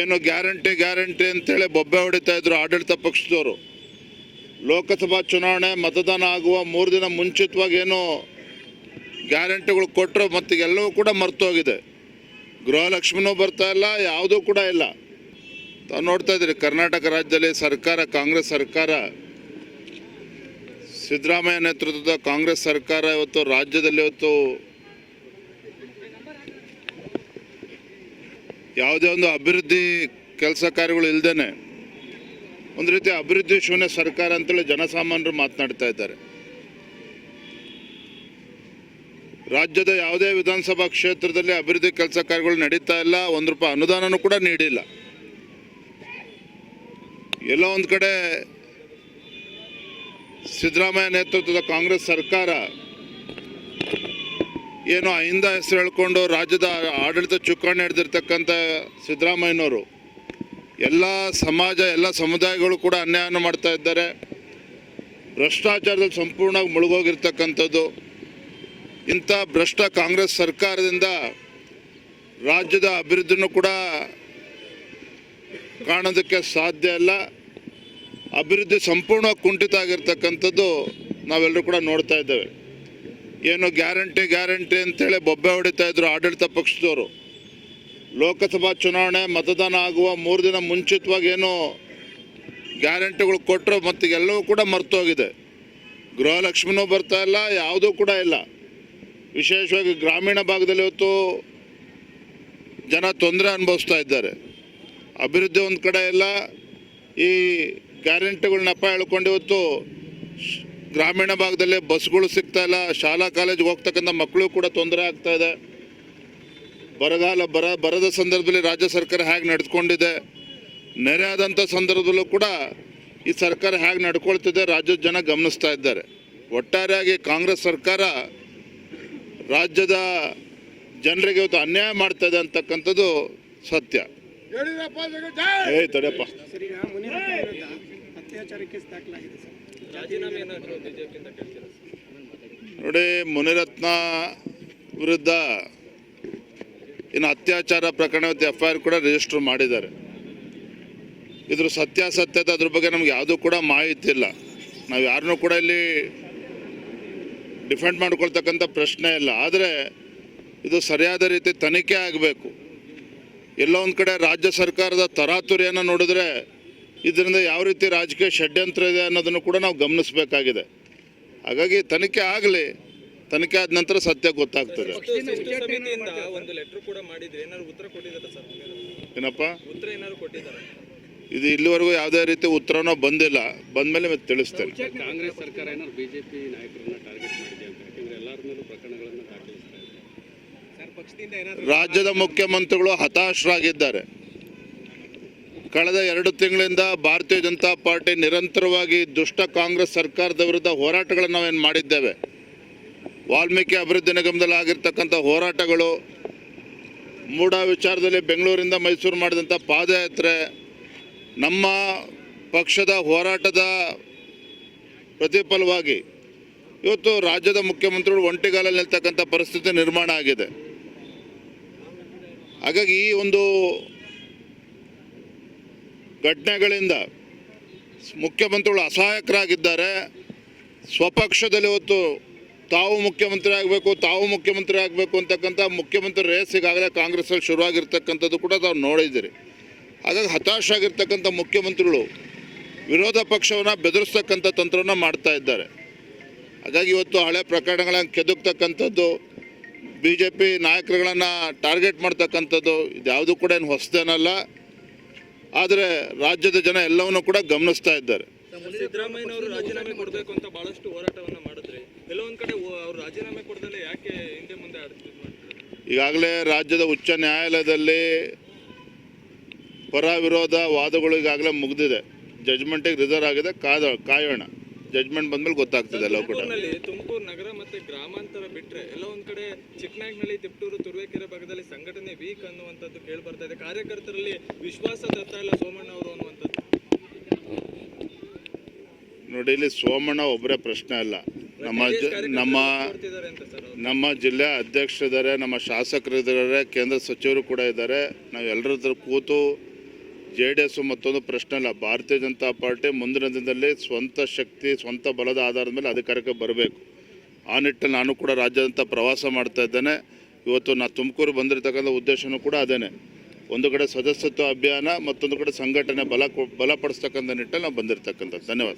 ಏನು guarantee guarantee ಅಂತೇಳಿ ಬೊಬ್ಬೆ ಹೊಡಿತಾ ಇದ್ರು ಆಡಳಿತ ಪಕ್ಷದವರು. ಲೋಕಸಭಾ ಚುನಾವಣೆ ಮತದಾನ ಆಗುವ ಮೂರು ದಿನ ಮುಂಚಿತವಾಗಿ ಏನು ಗ್ಯಾರಂಟಿಗಳು ಕೊಟ್ಟರು ಮತ್ತು ಎಲ್ಲವೂ ಕೂಡ ಮರ್ತೋಗಿದೆ. ಗೃಹಲಕ್ಷ್ಮಿನೂ ಬರ್ತಾ ಇಲ್ಲ, ಯಾವುದೂ ಕೂಡ ಇಲ್ಲ. ತಾವು ನೋಡ್ತಾ ಇದ್ದೀರಿ, ಕರ್ನಾಟಕ ರಾಜ್ಯದಲ್ಲಿ ಸರ್ಕಾರ, ಕಾಂಗ್ರೆಸ್ ಸರ್ಕಾರ. ಸಿದ್ದರಾಮಯ್ಯ ನೇತೃತ್ವದ ಕಾಂಗ್ರೆಸ್ ಸರ್ಕಾರ ಇವತ್ತು ರಾಜ್ಯದಲ್ಲಿ ಇವತ್ತು ಯಾವುದೇ ಒಂದು ಅಭಿವೃದ್ಧಿ ಕೆಲಸ ಕಾರ್ಯಗಳು ಇಲ್ಲದೇ ಒಂದು ರೀತಿ ಅಭಿವೃದ್ಧಿ ಶೂನ್ಯ ಸರ್ಕಾರ ಅಂತೇಳಿ ಜನಸಾಮಾನ್ಯರು ಮಾತನಾಡ್ತಾ ಇದ್ದಾರೆ. ರಾಜ್ಯದ ಯಾವುದೇ ವಿಧಾನಸಭಾ ಕ್ಷೇತ್ರದಲ್ಲಿ ಅಭಿವೃದ್ಧಿ ಕೆಲಸ ಕಾರ್ಯಗಳು ನಡೀತಾ ಇಲ್ಲ, ಒಂದು ರೂಪಾಯಿ ಅನುದಾನನೂ ಕೂಡ ನೀಡಿಲ್ಲ. ಎಲ್ಲೋ ಒಂದು ಕಡೆ ಸಿದ್ದರಾಮಯ್ಯ ನೇತೃತ್ವದ ಕಾಂಗ್ರೆಸ್ ಸರ್ಕಾರ ಏನು ಅಹಿಂದ ಹೆಸರು ಹೇಳ್ಕೊಂಡು ರಾಜ್ಯದ ಆಡಳಿತ ಚುಕ್ಕಾಣಿ ಹಿಡ್ದಿರ್ತಕ್ಕಂಥ ಸಿದ್ದರಾಮಯ್ಯನವರು, ಎಲ್ಲ ಸಮಾಜ, ಎಲ್ಲ ಸಮುದಾಯಗಳು ಕೂಡ ಅನ್ಯಾಯನ ಮಾಡ್ತಾ ಇದ್ದಾರೆ. ಭ್ರಷ್ಟಾಚಾರದಲ್ಲಿ ಸಂಪೂರ್ಣವಾಗಿ ಮುಳುಗೋಗಿರ್ತಕ್ಕಂಥದ್ದು. ಇಂಥ ಭ್ರಷ್ಟ ಕಾಂಗ್ರೆಸ್ ಸರ್ಕಾರದಿಂದ ರಾಜ್ಯದ ಅಭಿವೃದ್ಧಿನೂ ಕೂಡ ಕಾಣೋದಕ್ಕೆ ಸಾಧ್ಯ ಇಲ್ಲ. ಅಭಿವೃದ್ಧಿ ಸಂಪೂರ್ಣವಾಗಿ ಕುಂಠಿತ ಆಗಿರ್ತಕ್ಕಂಥದ್ದು ನಾವೆಲ್ಲರೂ ಕೂಡ ನೋಡ್ತಾ ಇದ್ದೇವೆ. ಏನು ಗ್ಯಾರಂಟಿ ಗ್ಯಾರಂಟಿ ಅಂತೇಳಿ ಬೊಬ್ಬೆ ಹೊಡಿತಾ ಇದ್ರು ಆಡಳಿತ ಪಕ್ಷದವರು. ಲೋಕಸಭಾ ಚುನಾವಣೆ ಮತದಾನ ಆಗುವ ಮೂರು ದಿನ ಮುಂಚಿತವಾಗಿ ಏನು ಗ್ಯಾರಂಟಿಗಳು ಕೊಟ್ಟರು ಮತ್ತು ಎಲ್ಲವೂ ಕೂಡ ಮರ್ತೋಗಿದೆ. ಗೃಹಲಕ್ಷ್ಮಿನೂ ಬರ್ತಾ ಇಲ್ಲ, ಯಾವುದೂ ಕೂಡ ಇಲ್ಲ. ವಿಶೇಷವಾಗಿ ಗ್ರಾಮೀಣ ಭಾಗದಲ್ಲಿ ಇವತ್ತು ಜನ ತೊಂದರೆ ಅನುಭವಿಸ್ತಾ ಇದ್ದಾರೆ. ಅಭಿವೃದ್ಧಿ ಒಂದು ಕಡೆ ಇಲ್ಲ, ಈ ಗ್ಯಾರಂಟಿಗಳನ್ನಪ್ಪ ನೆಪ ಹೇಳ್ಕೊಂಡು ಇವತ್ತು ಗ್ರಾಮೀಣ ಭಾಗದಲ್ಲಿ ಬಸ್ಗಳು ಸಿಗ್ತಾ ಇಲ್ಲ ಶಾಲಾ ಕಾಲೇಜ್ಗೆ ಹೋಗ್ತಕ್ಕಂಥ ಮಕ್ಕಳು ಕೂಡ ತೊಂದರೆ ಆಗ್ತಾ ಇದೆ. ಬರಗಾಲ ಬರ ಬರದ ಸಂದರ್ಭದಲ್ಲಿ ರಾಜ್ಯ ಸರ್ಕಾರ ಹೇಗೆ ನಡೆದುಕೊಂಡಿದೆ ನೆರೆ ಆದಂಥ ಸಂದರ್ಭದಲ್ಲೂ ಕೂಡ ಈ ಸರ್ಕಾರ ಹೇಗೆ ನಡ್ಕೊಳ್ತಿದೆ ರಾಜ್ಯದ ಜನ ಗಮನಿಸ್ತಾ ಇದ್ದಾರೆ. ಒಟ್ಟಾರೆಯಾಗಿ ಕಾಂಗ್ರೆಸ್ ಸರ್ಕಾರ ರಾಜ್ಯದ ಜನರಿಗೆ ಇವತ್ತು ಅನ್ಯಾಯ ಮಾಡ್ತಾ ಇದೆ ಅಂತಕ್ಕಂಥದ್ದು ಸತ್ಯ. ಏಯ್ ತಡೆಯಪ್ಪ. ನೋಡಿ, ಮುನಿರತ್ನ ವಿರುದ್ಧ ಇನ್ನು ಅತ್ಯಾಚಾರ ಪ್ರಕರಣ ಎಫ್ ಐ ಆರ್ ಕೂಡ ರಿಜಿಸ್ಟರ್ ಮಾಡಿದ್ದಾರೆ. ಇದ್ರ ಸತ್ಯಾಸತ್ಯತೆ ಅದ್ರ ಬಗ್ಗೆ ನಮ್ಗೆ ಯಾವುದೂ ಕೂಡ ಮಾಹಿತಿ ಇಲ್ಲ. ನಾವು ಯಾರನ್ನೂ ಕೂಡ ಇಲ್ಲಿ ಡಿಫೆಂಡ್ ಮಾಡ್ಕೊಳ್ತಕ್ಕಂಥ ಪ್ರಶ್ನೆ ಇಲ್ಲ. ಆದರೆ ಇದು ಸರಿಯಾದ ರೀತಿ ತನಿಖೆ ಆಗಬೇಕು. ಎಲ್ಲೋ ಒಂದು ಕಡೆ ರಾಜ್ಯ ಸರ್ಕಾರದ ತರಾತುರಿಯನ್ನು ನೋಡಿದ್ರೆ ಇದರಿಂದ ಯಾವ ರೀತಿ ರಾಜಕೀಯ ಷಡ್ಯಂತ್ರ ಇದೆ ಅನ್ನೋದನ್ನು ಕೂಡ ನಾವು ಗಮನಿಸಬೇಕಾಗಿದೆ. ಹಾಗಾಗಿ ತನಿಖೆ ಆಗಲಿ ತನಿಖೆ ಆದ ನಂತರ ಸತ್ಯ ಗೊತ್ತಾಗ್ತದೆ. ಮತ್ತು ಒಂದು ಲೆಟರ್ ಕೂಡ ಮಾಡಿದ್ರೆ ಏನಾದ್ರು ಉತ್ತರ ಕೊಟ್ಟಿದ್ದಾರೆ ಸರ್ ಏನಪ್ಪ? ಉತ್ತರ ಏನಾದ್ರು ಕೊಟ್ಟಿದ್ದಾರೆ? ಇದು ಇಲ್ಲಿವರೆಗೂ ಯಾವುದೇ ರೀತಿ ಉತ್ತರನೋ ಬಂದಿಲ್ಲ. ಬಂದಮೇಲೆ ಮತ್ತೆ ತಿಳಿಸ್ತೇನೆ. ಕಾಂಗ್ರೆಸ್ ಸರ್ಕಾರ ಏನಾದ್ರು ಬಿಜೆಪಿ ನಾಯಕರನ್ನ ಟಾರ್ಗೆಟ್ ಮಾಡಿದೆ ಅಂತ ಯಾಕಂದ್ರೆ ಎಲ್ಲರ ಮೇಲೂ ಪ್ರಕರಣಗಳನ್ನು ದಾಖಲಿಸ್ತಾ ಇದೆ ಸರ್ ಪಕ್ಷದಿಂದ ಏನಾದ್ರು ರಾಜ್ಯದ ಮುಖ್ಯಮಂತ್ರಿಗಳು ಹತಾಶರಾಗಿದ್ದಾರೆ. ಕಳೆದ ಎರಡು ತಿಂಗಳಿಂದ ಭಾರತೀಯ ಜನತಾ ಪಾರ್ಟಿ ನಿರಂತರವಾಗಿ ದುಷ್ಟ ಕಾಂಗ್ರೆಸ್ ಸರ್ಕಾರದ ವಿರುದ್ಧ ಹೋರಾಟಗಳನ್ನು ನಾವೇನು ಮಾಡಿದ್ದೇವೆ? ವಾಲ್ಮೀಕಿ ಅಭಿವೃದ್ಧಿ ನಿಗಮದಲ್ಲಿ ಆಗಿರ್ತಕ್ಕಂಥ ಹೋರಾಟಗಳು, ಮೂಡ ವಿಚಾರದಲ್ಲಿ ಬೆಂಗಳೂರಿಂದ ಮೈಸೂರು ಮಾಡಿದಂಥ ಪಾದಯಾತ್ರೆ, ನಮ್ಮ ಪಕ್ಷದ ಹೋರಾಟದ ಪ್ರತಿಫಲವಾಗಿ ಇವತ್ತು ರಾಜ್ಯದ ಮುಖ್ಯಮಂತ್ರಿಗಳು ಒಂಟಿಗಾಲಲ್ಲಿ ನಿಲ್ತಕ್ಕಂಥ ಪರಿಸ್ಥಿತಿ ನಿರ್ಮಾಣ ಆಗಿದೆ. ಹಾಗಾಗಿ ಈ ಒಂದು ಘಟನೆಗಳಿಂದ ಮುಖ್ಯಮಂತ್ರಿಗಳು ಅಸಹಾಯಕರಾಗಿದ್ದಾರೆ. ಸ್ವಪಕ್ಷದಲ್ಲಿ ಇವತ್ತು ತಾವು ಮುಖ್ಯಮಂತ್ರಿ ಆಗಬೇಕು, ತಾವು ಮುಖ್ಯಮಂತ್ರಿ ಆಗಬೇಕು ಅಂತಕ್ಕಂಥ ಮುಖ್ಯಮಂತ್ರಿ ರೇಸ್ ಈಗಾಗಲೇ ಕಾಂಗ್ರೆಸ್ಸಲ್ಲಿ ಶುರುವಾಗಿರ್ತಕ್ಕಂಥದ್ದು ಕೂಡ ತಾವು ನೋಡಿದ್ದೀರಿ. ಹಾಗಾಗಿ ಹತಾಶ ಆಗಿರ್ತಕ್ಕಂಥ ಮುಖ್ಯಮಂತ್ರಿಗಳು ವಿರೋಧ ಪಕ್ಷವನ್ನು ಬೆದರಿಸ್ತಕ್ಕಂಥ ತಂತ್ರವನ್ನು ಮಾಡ್ತಾ ಇದ್ದಾರೆ. ಹಾಗಾಗಿ ಇವತ್ತು ಹಳೆ ಪ್ರಕರಣಗಳನ್ನು ಕೆದಕ್ತಕ್ಕಂಥದ್ದು ಬಿ ಜೆ ಪಿ ನಾಯಕರುಗಳನ್ನು ಟಾರ್ಗೆಟ್ ಮಾಡ್ತಕ್ಕಂಥದ್ದು ಇದ್ಯಾವುದು ಕೂಡ ಏನು ಹೊಸದೇನಲ್ಲ. ಆದರೆ ರಾಜ್ಯದ ಜನ ಎಲ್ಲವನ್ನೂ ಕೂಡ ಗಮನಿಸ್ತಾ ಇದ್ದಾರೆ. ಸಿದ್ದರಾಮಯ್ಯನವರು ರಾಜೀನಾಮೆ ಕೊಡಬೇಕು ಅಂತ ಬಹಳಷ್ಟು ಹೋರಾಟವನ್ನ ಮಾಡಿದ್ರೆ ಎಲ್ಲೋ ಒಂದ್ ಕಡೆ ಓ- ಅವ್ರು ರಾಜೀನಾಮೆ ಕೊಡದಲ್ಲೇ ಯಾಕೆ ಹಿಂದೆ ಮುಂದೆ ಆಡ್ತಿದ್ ಮಾಡ್ತಾರೆ ಈಗಾಗಲೇ ರಾಜ್ಯದ ಉಚ್ಚ ನ್ಯಾಯಾಲಯದಲ್ಲಿ ಪರ ವಿರೋಧ ವಾದಗಳು ಈಗಾಗಲೇ ಮುಗಿದಿದೆ. ಜಜ್ಮೆಂಟಿಗೆ ರಿಸರ್ವ್ ಆಗಿದೆ. ಕಾದ ಕಾಯೋಣ. ಜಜ್ಮೆಂಟ್ ಬಂದ್ಮೇಲೆ ಗೊತ್ತಾಗ್ತದೆ ಎಲ್ಲವೂ ಕೂಡ. ತುಮಕೂರು ನಗರ ಮತ್ತೆ ಗ್ರಾಮಾಂತರ ಬಿಟ್ರೆ ಎಲ್ಲ ಒಂದ್ ಕಡೆ ಚಿಕ್ಕನಾಗ್ನಳ್ಳಿ ತಿಪ್ಟೂರು ತುರುವೇಕೆರೆ ಭಾಗದಲ್ಲಿ ಸಂಘಟನೆ ವೀಕ್ ಅನ್ನುವಂಥದ್ದು ಕೇಳಿ ಬರ್ತಾ ಇದೆ. ಕಾರ್ಯಕರ್ತರಲ್ಲಿ ವಿಶ್ವಾಸ ತರ್ತಾ ಇಲ್ಲ ಸೋಮಣ್ಣ ಅವರು ಅನ್ನುವಂಥದ್ದು. ನೋಡಿ ಇಲ್ಲಿ ಸೋಮಣ್ಣ ಒಬ್ಬರೇ ಪ್ರಶ್ನೆ ಅಲ್ಲ. ನಮ್ಮ ನಮ್ಮ ನಮ್ಮ ಜಿಲ್ಲೆ ಅಧ್ಯಕ್ಷರಿದ್ದಾರೆ ನಮ್ಮ ಶಾಸಕರಿದ್ದಾರೆ ಕೇಂದ್ರ ಸಚಿವರು ಕೂಡ ಇದ್ದಾರೆ. ನಾವು ಎಲ್ಲರ ಹತ್ರ ಕೂತು ಜೆ ಡಿ ಎಸ್ ಮತ್ತೊಂದು ಪ್ರಶ್ನೆ ಅಲ್ಲ. ಭಾರತೀಯ ಜನತಾ ಪಾರ್ಟಿ ಮುಂದಿನ ದಿನದಲ್ಲಿ ಸ್ವಂತ ಶಕ್ತಿ, ಸ್ವಂತ ಬಲದ ಆಧಾರದ ಮೇಲೆ ಅಧಿಕಾರಕ್ಕೆ ಬರಬೇಕು. ಆ ನಿಟ್ಟಲ್ಲಿ ನಾನು ಕೂಡ ರಾಜ್ಯಾದ್ಯಂತ ಪ್ರವಾಸ ಮಾಡ್ತಾ ಇದ್ದೇನೆ. ಇವತ್ತು ನಾ ತುಮಕೂರು ಬಂದಿರತಕ್ಕಂಥ ಉದ್ದೇಶನೂ ಕೂಡ ಅದೇನೆ. ಒಂದು ಕಡೆ ಸದಸ್ಯತ್ವ ಅಭಿಯಾನ, ಮತ್ತೊಂದು ಕಡೆ ಸಂಘಟನೆ ಬಲ ಬಲಪಡಿಸ್ತಕ್ಕಂಥ ನಿಟ್ಟಲ್ಲಿ ನಾವು ಬಂದಿರತಕ್ಕಂಥದ್ದು. ಧನ್ಯವಾದ.